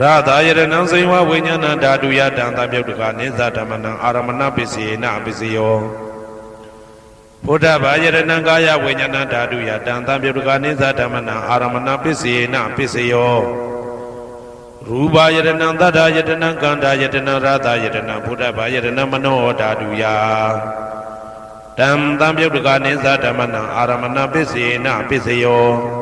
ရသာယရဏံစိဝဝိညာဏဓာတုယတံသပြုတ်တကနိသဓမ္မနံအာရမဏပစ္စေနပစ္စယောဘုဒ္ဓဘာယရဏံကာယဝိညာဏဓာတုယတံသပြုတ်တကနိသဓမ္မနံအာရမဏပစ္စေနပစ္စယောရူပယရဏံသတ္တယတနံကန္တာယတနံရသာယတနံဘုဒ္ဓဘာယရဏံမနောဓာတုယတံသံပြုတ်တကနိသဓမ္မနံအာရမဏပစ္စေနပစ္စယော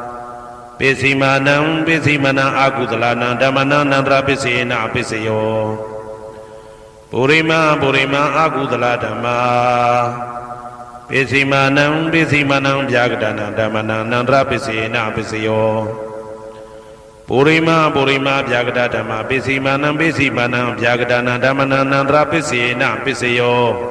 ပိစီမာနံပိစီမာနံအာကုသလနံဓမ္မနံအနန္တရပိစေနပိစယောပုရိမပုရိမာအာကုသလဓမ္မာပိစီမာနံပိစီမာနံဗျာကတနံဓမ္မနံအနန္တရပိစေနပိစယောပုရိမပုရိမာဗျာကတဓမ္မပိစီမာနံပိစီမာနံဗျာကတနံဓမ္မနံအနန္တရပိစေနပိစယော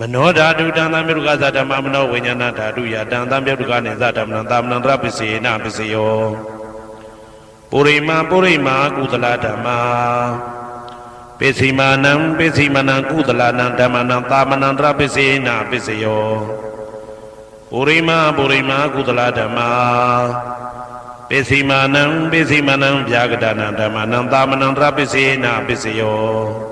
မနောဓာတုတံသံမြုကသဓမ္မမနောဝိညာဏဓာတုယတံသံမြုကနေသဓမ္မနံသာမဏံတရပစ္စေနပစ္စယောပုရိမာပုရိမာကုသလဓမ္မာပိစီမာနံပိစီမနံကုသလနံဓမ္မနံသာမဏံတရပစ္စေနပစ္စယောပုရိမာပုရိမာကုသလဓမ္မာပိစီမာနံပိစီမနံဗျာကတနံဓမ္မနံသာမဏံတရပစ္စေနပစ္စယော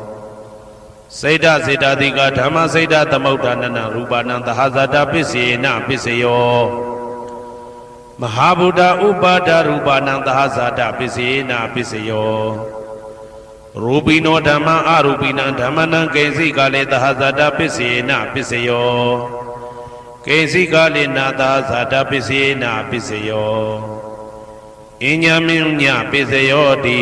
စေတစေတတိကဓမ္မစေတသမုဋ္ဌာနနရူပနံသဟဇာတပစ္စေနပစ္စယောမဟာဗုဒ္ဓဥပါဒရူပနံသဟဇာတပစ္စေနပစ္စယောရူပိနောဓမ္မအရူပိနံဓမ္မနံကေစိကလေသဟဇာတပစ္စေနပစ္စယောကိဉ္စီကာလိနာသာဇာတပစ္စေနာပစ္စယောအညမင်းညပစ္စယောတိ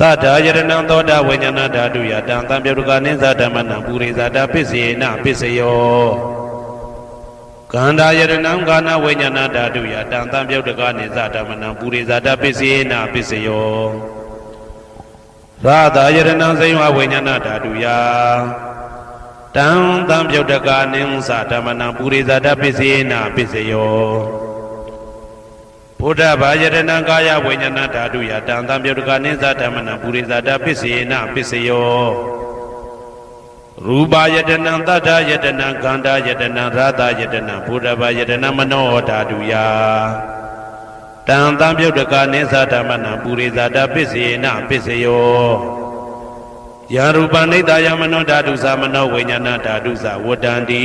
တထာယရဏံသောတာဝိညာဏဓာတုယတံတံပြုတ်တကနိသဓမ္မနံပုရိသတာပစ္စေနပစ္စယောကန္တာယရဏံကာနဝိညာဏဓာတုယတံတံပြုတ်တကနိသဓမ္မနံပုရိသတာပစ္စေနပစ္စယောရာသာယရဏံစိဝဝိညာဏဓာတုယတံတံပြုတ်တကာနိသဓမ္မနံပုရိသတပစ္စေနပစ္စယော ဘုဒ္ဓဘာယရဏံကာယဝိညာဏဓာတုယတံတံပြုတ်တကာနိသဓမ္မနံပုရိသတပစ္စေနပစ္စယောရူပယတနံတတ္ထယတနံခန္ဓာယတနံရာသယတနံဘုဒ္ဓဘာယတနံမနောဓာတုယတံတံပြုတ်တကာနိသဓမ္မနံပုရိသတပစ္စေနပစ္စယောယာရူပနိတယမနောဓာတုသမနောဝိညာဏဓာတုသဝတ္တန္တိ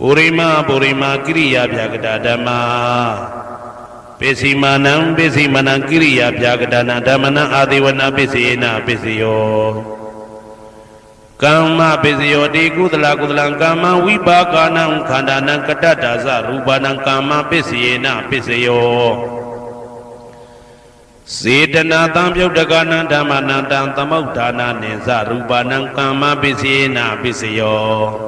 ပုရိမပုရိမကိရိယာဗျာကတာဓမ္မာပိစီမာနံပိစီမနံကိရိယာဗျာကတာနံဓမ္မနံအာတိဝနာပိစီနာပိစယောကမ္မပိစယောတိကုသလကုသလံကမ္မဝိပါကနံခန္ဓာနံကတ္တတာသရူပနံကမ္မပိစီနာပိစယောစေတနာတံပြုတ်တကနံဓမ္မနံတံသမုဋ္ဌာနာနိသရူပနံကမ္မပစ္စေနာပစ္စယော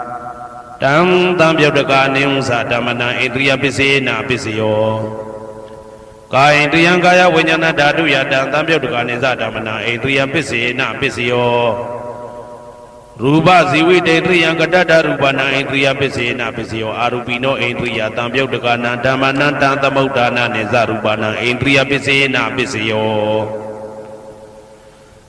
တံတံပြုတ်တကနိဥ္စဓမ္မနံဣန္ဒရိယပစ္စေနပစ္စယောကာယိန္ဒရိယံကာယဝိညာဏဓာတုယတံတံပြုတ်တကနိသဓမ္မနံဣန္ဒရိယပစ္စေနပစ္စယောရူပဇီဝိတေတရိယံကတတ္တရူပနာဣန္ဒရိယပစ္စေနပစ္စယောအာရူပိနောဣန္ဒရိယတံပြုတ်တကနာဓမ္မနံတံသမုဋ္ဌာနာနိဇရူပနာဣန္ဒရိယပစ္စေနပစ္စယော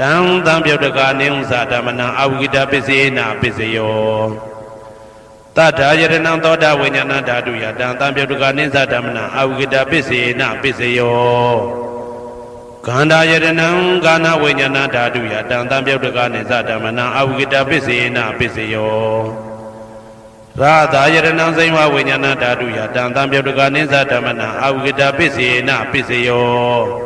တံသံပြုတ်တကနိဥ္စာဓမ္မနံအဝိကတပစ္စေနာပစ္စယောတတ္ထာယရဏံသောတာဝိညာဏဓာတုယတံသံပြုတ်တကနိသဓမ္မနံအဝိကတပစ္စေနာပစ္စယောခန္ဓာယရဏံကာနဝိညာဏဓာတုယတံသံပြုတ်တကနိသဓမ္မနံအဝိကတပစ္စေနာပစ္စယောရာသာယရဏံစိမဝိညာဏဓာတုယတံသံပြုတ်တကနိသဓမ္မနံအဝိကတပစ္စေနာပစ္စယော